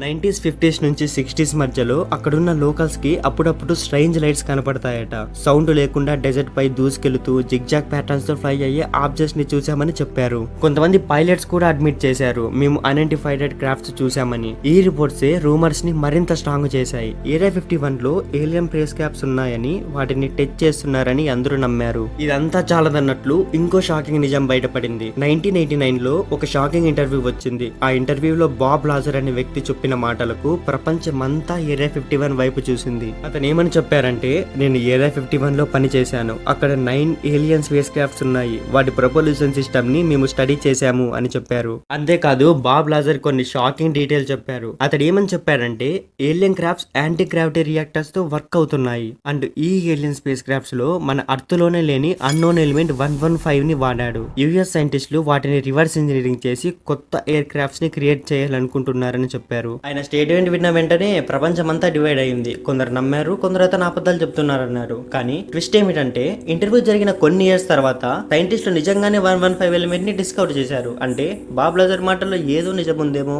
Nineties fifties నుంచి sixties మధ్యలో అక్కడున్న లోకల్స్కి అప్పుడప్పుడు స్ట్రేంజ్ లైట్స్ కనపడతాయట. సౌండ్ లేకుండా డెజర్ట్ పై దూసుకెళ్తూ జిగ్జాగ్ ప్యాటర్న్స్తో ఫ్లై అయ్యే ఆబ్జెక్ట్స్ని చూసామని చెప్పారు. కొంతమంది పైలట్స్ కూడా అడ్మిట్ చేశారు. మేము అన్ఐడెంటిఫైడెడ్ క్రాఫ్ట్స్ చూసామని ఈ రిపోర్ట్స్ రూమర్స్ని మరింత స్ట్రాంగ్ చేశాయి. ఏరియా ఫిఫ్టీ వన్లో ఏలియన్ ప్రేస్ క్యాప్స్ ఉన్నాయని వాటిని టెచ్ చేస్తున్నారని అందరూ నమ్మారు. ఇదంతా చాలదన్నట్లు ఇంకో షాకింగ్ నిజం బయటపడింది. నైన్టీన్ ఎయిటీ నైన్లో ఒక షాకింగ్ ఇంటర్వ్యూ వచ్చింది. ఆ ఇంటర్వ్యూలో బాబ్ లాజర్ అనే వ్యక్తి చెప్పిన మాటలకు ప్రపంచమంతా ఏరియా ఫిఫ్టీ వన్ వైపు చూసింది. అతను ఏమని చెప్పారంటే నేను ఏరియా ఫిఫ్టీ వన్లో పని చేశాను. అక్కడ నైన్ ఏలియన్ స్పేస్ క్రాఫ్ట్స్ ఉన్నాయి. వాటి ప్రొపల్యూషన్ సిస్టమ్ని మేము స్టడీ చేశాము అని చెప్పారు. అంతేకాదు బాబ్ లాజర్ కొన్ని షాకింగ్ డీటెయిల్ చెప్పారు. అతడు ఏమని చెప్పారంటే ఏలియన్ క్రాఫ్ట్స్ యాంటీ గ్రావిటీ రియాక్టర్స్తో వర్క్ అవుతున్నాయి. అండ్ ఈ ఏలియన్ స్పేస్ క్రాఫ్ట్స్లో మన అర్త్లోనే లేని అన్నోన్ ఎలిమెంట్ వన్ వన్ ఫైవ్ని వాడాడు. యుఎస్ సైంటిస్టులు వాటిని రివర్స్ ఇంజనీరింగ్ చేసి కొత్త ఎయిర్ క్రాఫ్ట్స్ని క్రియేట్ చేయాలనుకుంటున్నారని చెప్పారు. ఆయన స్టేట్మెంట్ విన్న వెంటనే ప్రపంచమంతా డివైడ్ అయింది. కొందరు నమ్మారు కొందరు అతను అబద్ధాలు చెప్తున్నారన్నారు. కానీ ట్విస్ట్ ఏమిటంటే ఇంటర్వ్యూ జరిగిన కొన్ని ఇయర్స్ తర్వాత సైంటిస్టులు నిజంగానే వన్ వన్ ఫైవ్ ఎలిమెంట్ని డిస్కవర్ చేశారు. అంటే బాబ్ లజర్ మాటల్లో ఏదో నిజం ఉందేమో